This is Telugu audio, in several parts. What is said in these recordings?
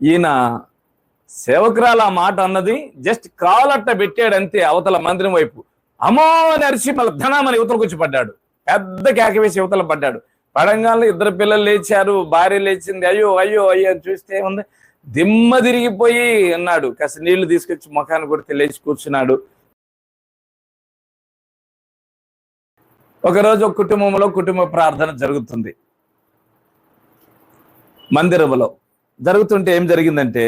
ఈయన సేవకురాలు ఆ మాట అన్నది జస్ట్ కాలట్ట పెట్టాడు అంతే అవతల మందిరం వైపు. అమ్మో నరిసి మళ్ళీ ధనామని యువతలకు వచ్చి పడ్డాడు. పెద్ద కేకవేసి యువతలు పడ్డాడు. పడంగానే ఇద్దరు పిల్లలు లేచారు భార్య లేచింది అయ్యో అయ్యో అయ్యో అని చూస్తే ఉంది దిమ్మ తిరిగిపోయి అన్నాడు కాస్త నీళ్ళు తీసుకొచ్చి ముఖాన్ని కొడితే లేచి కూర్చున్నాడు. ఒకరోజు ఒక కుటుంబంలో కుటుంబ ప్రార్థన జరుగుతుంది. మందిరంలో జరుగుతుంటే ఏం జరిగిందంటే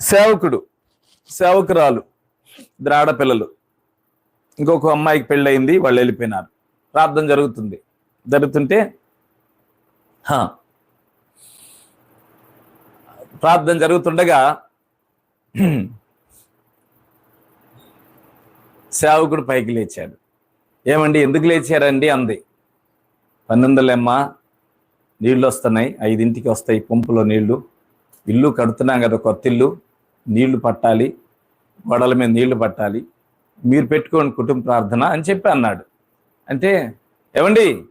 సేవకుడు సేవకురాలు ఇద్దరు ఆడపిల్లలు ఇంకొక అమ్మాయికి పెళ్ళయింది వాళ్ళు వెళ్ళిపోయినారు. ప్రార్థన జరుగుతుంది. జరుగుతుంటే ప్రార్థన జరుగుతుండగా సేవకుడు పైకి లేచాడు. ఏమండి ఎందుకు లేచారండి? అంది. పన్నెందులేమ్మా నీళ్ళు వస్తున్నాయి. ఐదింటికి వస్తాయి పంపులో నీళ్ళు ఇల్లు కడుతున్నాం కదా కొత్త ఇల్లు. నీళ్ళు పట్టాలి. గోడల మీద నీళ్ళు పట్టాలి. మీరు పెట్టుకోండి కుటుంబ ప్రార్థన అని చెప్పి అన్నాడు. అంటే ఏమండి?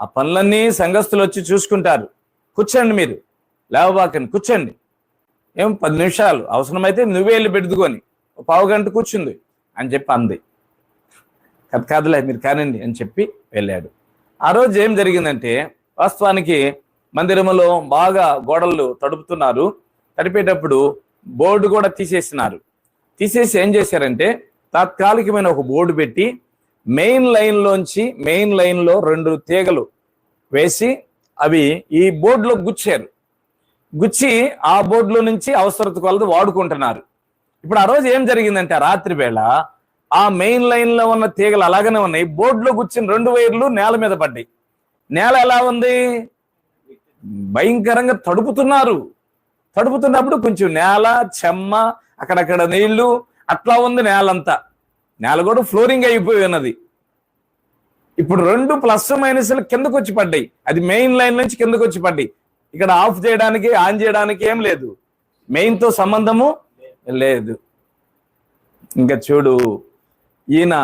ఆ పనులన్నీ సంఘస్థులు వచ్చి చూసుకుంటారు. కూర్చోండి మీరు. లేవబాకండి కూర్చోండి. ఏం పది నిమిషాలు. అవసరమైతే నువ్వే వెళ్ళి పెట్టుకొని ఒక పావు గంట కూర్చుంది అని చెప్పి అంది. కథ కాదులే మీరు కానండి అని చెప్పి వెళ్ళాడు. ఆ రోజు ఏం జరిగిందంటే వాస్తవానికి మందిరములో బాగా గోడలు తడుపుతున్నారు. తడిపేటప్పుడు బోర్డు కూడా తీసేసినారు. తీసేసి ఏం చేశారంటే తాత్కాలికమైన ఒక బోర్డు పెట్టి మెయిన్ లైన్లోంచి మెయిన్ లైన్లో రెండు తీగలు వేసి అవి ఈ బోర్డులో గుచ్చారు. గుచ్చి ఆ బోర్డులో నుంచి అవసరత కొలది వాడుకుంటున్నారు. ఇప్పుడు ఆ రోజు ఏం జరిగిందంటే ఆ రాత్రి వేళ ఆ మెయిన్ లైన్లో ఉన్న తీగలు అలాగనే ఉన్నాయి. బోర్డులో గుచ్చిన రెండు వైర్లు నేల మీద పడ్డాయి. నేల ఎలా ఉంది? భయంకరంగా తడుపుతున్నారు. తడుపుతున్నప్పుడు కొంచెం నేల చెమ్మ అక్కడక్కడ నీళ్ళు అట్లా ఉంది నేలంతా. నేల కూడా ఫ్లోరింగ్ అయిపోయి ఉన్నది. ఇప్పుడు రెండు ప్లస్ మైనస్లు కిందకు వచ్చి పడ్డాయి. అది మెయిన్ లైన్ నుంచి కిందకు వచ్చి పడ్డాయి. ఇక్కడ ఆఫ్ చేయడానికి ఆన్ చేయడానికి ఏం లేదు. మెయిన్తో సంబంధము లేదు. ఇంకా చూడు ఈయన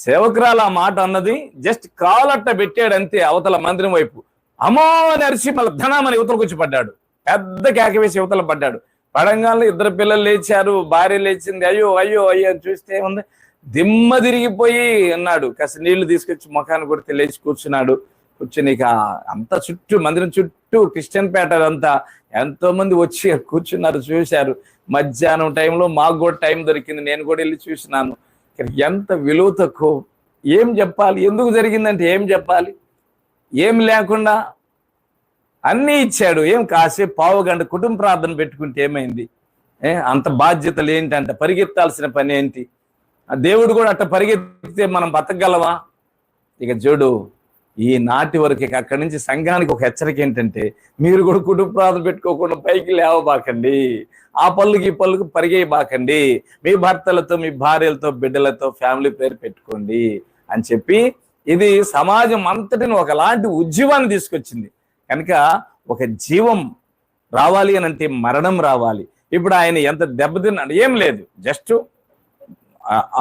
సేవకురాలు ఆ మాట అన్నది జస్ట్ కాలట్ట పెట్టాడు అంతే అవతల మందిరం వైపు. అమో నరిసి మళ్ళీ ధనామని యువతలకు వచ్చి పడ్డాడు. పెద్ద కేక వేసి పడ్డాడు. పడంగానే ఇద్దరు పిల్లలు లేచారు భార్య లేచింది అయ్యో అయ్యో అయ్యో అని చూస్తే ఉంది దిమ్మ తిరిగిపోయి అన్నాడు కాస్త నీళ్ళు తీసుకొచ్చి ముఖాన్ని కొడితే లేచి కూర్చున్నాడు. కూర్చుని ఇక అంత చుట్టూ మందిరం చుట్టూ క్రిస్టియన్ పేట అంతా ఎంతో మంది వచ్చి కూర్చున్నారు చూశారు. మధ్యాహ్నం టైంలో మాకు కూడా టైం దొరికింది. నేను కూడా వెళ్ళి చూసినాను. ఎంత విలువ తక్కువ? ఏం చెప్పాలి? ఎందుకు జరిగిందంటే ఏం చెప్పాలి? ఏం లేకుండా అన్నీ ఇచ్చాడు. ఏం కాసేపు పావు గంట కుటుంబ ప్రార్థన పెట్టుకుంటే ఏమైంది? ఏ అంత బాధ్యతలు ఏంటంట పరిగెత్తాల్సిన పని ఏంటి? ఆ దేవుడు కూడా అట్ట పరిగెత్తితే మనం బతకగలవా ఇక చూడు ఈ నాటి వరకు అక్కడి నుంచి సంఘానికి ఒక హెచ్చరిక ఏంటంటే మీరు కూడా కుటుంబ ప్రార్థన పెట్టుకోకుండా పైకి లేవబాకండి. ఆ పళ్ళుకి ఈ పళ్ళుకి పరిగేయబాకండి. మీ భర్తలతో మీ భార్యలతో బిడ్డలతో ఫ్యామిలీ పేరు పెట్టుకోండి అని చెప్పి ఇది సమాజం అంతటిని ఒకలాంటి ఉద్యమాన్ని తీసుకొచ్చింది. కనుక ఒక జీవం రావాలి అని అంటే మరణం రావాలి. ఇప్పుడు ఆయన ఎంత దెబ్బతిన్నాడు ఏం లేదు. జస్ట్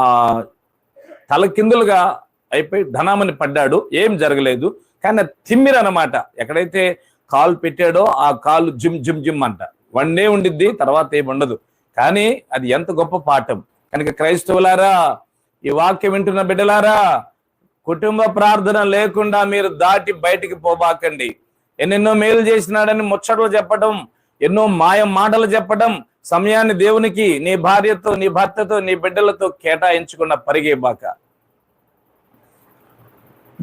ఆ తల కిందులుగా అయిపోయి ధనామని పడ్డాడు ఏం జరగలేదు. కానీ తిమ్మిర అనమాట ఎక్కడైతే కాలు పెట్టాడో ఆ కాలు జిమ్ జిమ్ జిమ్ అంట. వన్నే ఉండిద్ది తర్వాత ఏమి ఉండదు. కానీ అది ఎంత గొప్ప పాఠం. కనుక క్రైస్తవులారా ఈ వాక్యం వింటున్న బిడ్డలారా కుటుంబ ప్రార్థన లేకుండా మీరు దాటి బయటికి పోబాకండి. ఎన్నెన్నో మేలు చేసినాడని ముచ్చట్లు చెప్పడం ఎన్నో మాయ మాటలు చెప్పడం సమయాన్ని దేవునికి నీ భార్యతో నీ భర్తతో నీ బిడ్డలతో కేటాయించుకున్న పరిగేబాక.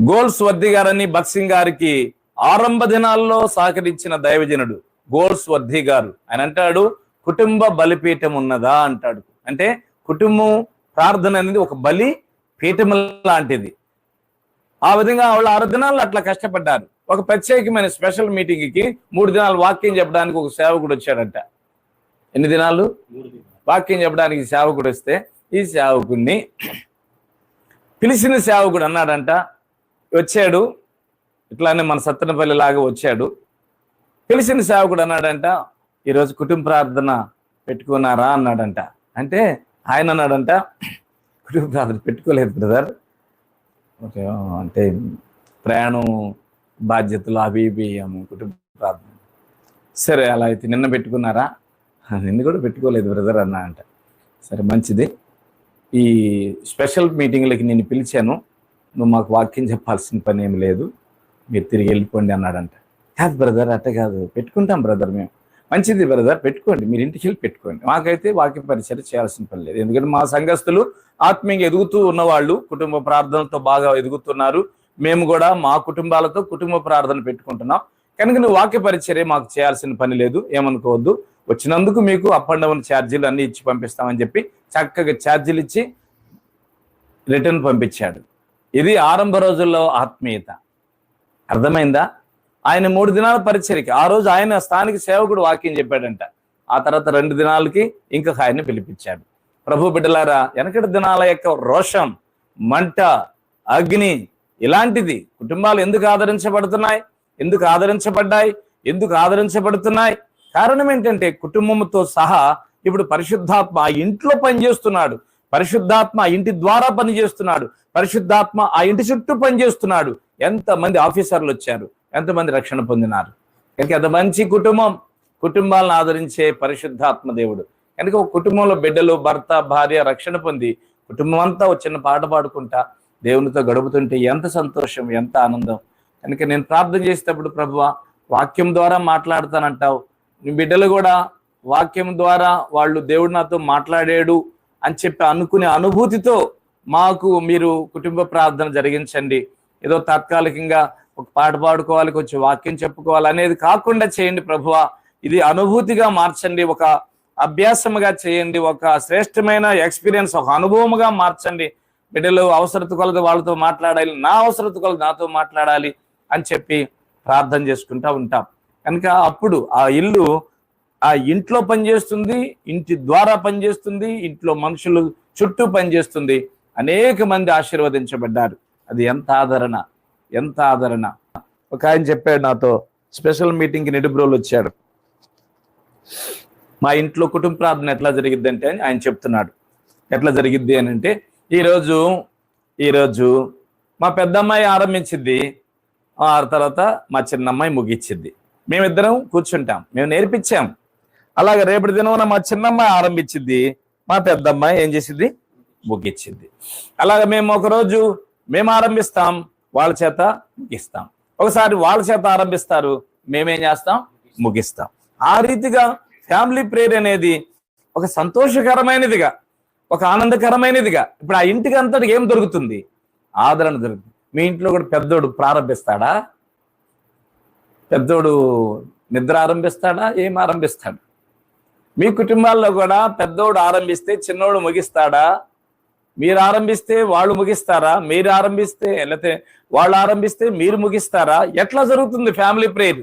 గోల్స్ వర్ధి గారని బక్సింగ్ గారికి ఆరంభ దినాల్లో సహకరించిన దైవజనుడు గోల్స్ వర్ధి గారు. ఆయన అంటాడు కుటుంబ బలిపీఠం ఉన్నదా? అంటాడు. అంటే కుటుంబం ప్రార్థన అనేది ఒక బలి పీఠం లాంటిది. ఆ విధంగా వాళ్ళు ఆరు దినాలు అట్లా కష్టపడ్డారు. ఒక ప్రత్యేకమైన స్పెషల్ మీటింగ్కి మూడు దినాలు వాక్యం చెప్పడానికి ఒక సేవకుడు వచ్చాడంట. ఎన్ని దినాలు? వాక్యం చెప్పడానికి సేవకుడు వస్తే ఈ సేవకుడిని పిలిచిన సేవకుడు అన్నాడంట వచ్చాడు. ఇట్లానే మన సత్తనపల్లి లాగా వచ్చాడు. తెలిసిన సేవకుడు అన్నాడంట ఈరోజు కుటుంబ ప్రార్థన పెట్టుకున్నారా? అన్నాడంట. అంటే ఆయన అన్నాడంట కుటుంబ ప్రార్థన పెట్టుకోలేదు బ్రదర్. ఓకే అంటే ప్రయాణం బాధ్యతలు అవి ఇవి కుటుంబ ప్రార్థన. సరే అలా అయితే నిన్న పెట్టుకున్నారా? నిన్ను కూడా పెట్టుకోలేదు బ్రదర్ అన్నా అంట సరే మంచిది. ఈ స్పెషల్ మీటింగ్లకి నేను పిలిచాను. నువ్వు మాకు వాక్యం చెప్పాల్సిన పని ఏం లేదు. మీరు తిరిగి వెళ్ళిపోండి అన్నాడంట. కాదు బ్రదర్ అట్ట కాదు. పెట్టుకుంటాం బ్రదర్ మేము. మంచిది బ్రదర్ పెట్టుకోండి. మీరు ఇంటికి వెళ్ళి పెట్టుకోండి. మాకైతే వాక్య పరిచయం చేయాల్సిన పని లేదు. ఎందుకంటే మా సంఘస్థులు ఆత్మీయంగా ఎదుగుతూ ఉన్నవాళ్ళు కుటుంబ ప్రార్థనతో బాగా ఎదుగుతున్నారు. మేము కూడా మా కుటుంబాలతో కుటుంబ ప్రార్థన పెట్టుకుంటున్నాం. కనుక నువ్వు వాక్య పరిచర్య మాకు చేయాల్సిన పని లేదు. ఏమనుకోవద్దు. వచ్చినందుకు మీకు అప్ అండ్ డౌన్ ఛార్జీలు అన్ని ఇచ్చి పంపిస్తామని చెప్పి చక్కగా ఛార్జీలు ఇచ్చి రిటర్న్ పంపించాడు. ఇది ఆరంభ రోజుల్లో ఆత్మీయత. అర్థమైందా? ఆయన మూడు దినాల పరిచయకి ఆ రోజు ఆయన స్థానిక సేవకుడు వాక్యం చెప్పాడంట. ఆ తర్వాత రెండు దినాలకి ఇంకా ఆయన్ని పిలిపించాడు. ప్రభు బిడ్డలారా వెనకటి దినాల యొక్క రోషం మంట అగ్ని ఇలాంటిది కుటుంబాలు ఎందుకు ఆదరించబడుతున్నాయి? ఎందుకు ఆదరించబడ్డాయి? ఎందుకు ఆదరించబడుతున్నాయి? కారణం ఏంటంటే కుటుంబంతో సహా ఇప్పుడు పరిశుద్ధాత్మ ఇంట్లో పనిచేస్తున్నాడు. పరిశుద్ధాత్మ ఇంటి ద్వారా పనిచేస్తున్నాడు. పరిశుద్ధాత్మ ఆ ఇంటి చుట్టూ పనిచేస్తున్నాడు. ఎంతమంది ఆఫీసర్లు వచ్చారు? ఎంతమంది రక్షణ పొందినారు? కనుక ఎంత మంచి కుటుంబం. కుటుంబాలను ఆదరించే పరిశుద్ధాత్మ దేవుడు. కనుక ఒక కుటుంబంలో బిడ్డలు భర్త భార్య రక్షణ పొంది కుటుంబం అంతా చిన్న పాట పాడుకుంటా దేవునితో గడుపుతుంటే ఎంత సంతోషం ఎంత ఆనందం. కనుక నేను ప్రార్థన చేసేటప్పుడు ప్రభువ వాక్యం ద్వారా మాట్లాడతానంటావు. నీ బిడ్డలు కూడా వాక్యం ద్వారా వాళ్ళు దేవుడు నాతో మాట్లాడాడు. అని చెప్పి అనుకునే అనుభూతితో మాకు మీరు కుటుంబ ప్రార్థన జరిగించండి. ఏదో తాత్కాలికంగా ఒక పాట పాడుకోవాలి కొంచెం వాక్యం చెప్పుకోవాలి అనేది కాకుండా చేయండి ప్రభువ. ఇది అనుభూతిగా మార్చండి ఒక అభ్యాసముగా చేయండి ఒక శ్రేష్టమైన ఎక్స్పీరియన్స్ ఒక అనుభవముగా మార్చండి. బిడ్డలు అవసరత కొలది వాళ్ళతో మాట్లాడాలి నా అవసరత కొలది నాతో మాట్లాడాలి అని చెప్పి ప్రార్థన చేసుకుంటా ఉంటాం. కనుక అప్పుడు ఆ ఇల్లు ఆ ఇంట్లో పనిచేస్తుంది ఇంటి ద్వారా పనిచేస్తుంది ఇంట్లో మనుషులు చుట్టూ పనిచేస్తుంది అనేక మంది ఆశీర్వదించబడ్డారు. అది ఎంత ఆదరణ ఎంత ఆదరణ. ఒక ఆయన చెప్పాడు నాతో స్పెషల్ మీటింగ్కి నిడుబ్రోలు వచ్చాడు. మా ఇంట్లో కుటుంబ ప్రార్థన ఎట్లా జరిగిద్ది అంటే అని ఆయన చెప్తున్నాడు. ఎట్లా జరిగిద్ది అని అంటే ఈరోజు ఈరోజు మా పెద్దమ్మాయి ఆరంభించింది ఆ తర్వాత మా చిన్నమ్మాయి ముగిచ్చింది మేమిద్దరం కూర్చుంటాం. మేము నేర్పించాం. అలాగే రేపటి దినమున మా చిన్నమ్మాయి ఆరంభించింది మా పెద్దమ్మాయి ఏం చేసింది ముగిచ్చింది అలాగే మేము ఒకరోజు మేము ఆరంభిస్తాం వాళ్ళ చేత ముగిస్తాం. ఒకసారి వాళ్ళ చేత ఆరంభిస్తారు మేమేం చేస్తాం? ముగిస్తాం. ఆ రీతిగా ఫ్యామిలీ ప్రేయర్ అనేది ఒక సంతోషకరమైనదిగా ఒక ఆనందకరమైనదిగా ఇప్పుడు ఆ ఇంటికి అంతటి ఏం దొరుకుతుంది? ఆదరణ దొరుకుతుంది. మీ ఇంట్లో కూడా పెద్దోడు ప్రారంభిస్తాడా? పెద్దోడు నిద్ర ఆరంభిస్తాడా? ఏం ఆరంభిస్తాడు? మీ కుటుంబాల్లో కూడా పెద్దోడు ఆరంభిస్తే చిన్నోడు ముగిస్తాడా? మీరు ఆరంభిస్తే వాళ్ళు ముగిస్తారా? మీరు ఆరంభిస్తే లేకపోతే వాళ్ళు ఆరంభిస్తే మీరు ముగిస్తారా? ఎట్లా జరుగుతుంది ఫ్యామిలీ ప్రేయర్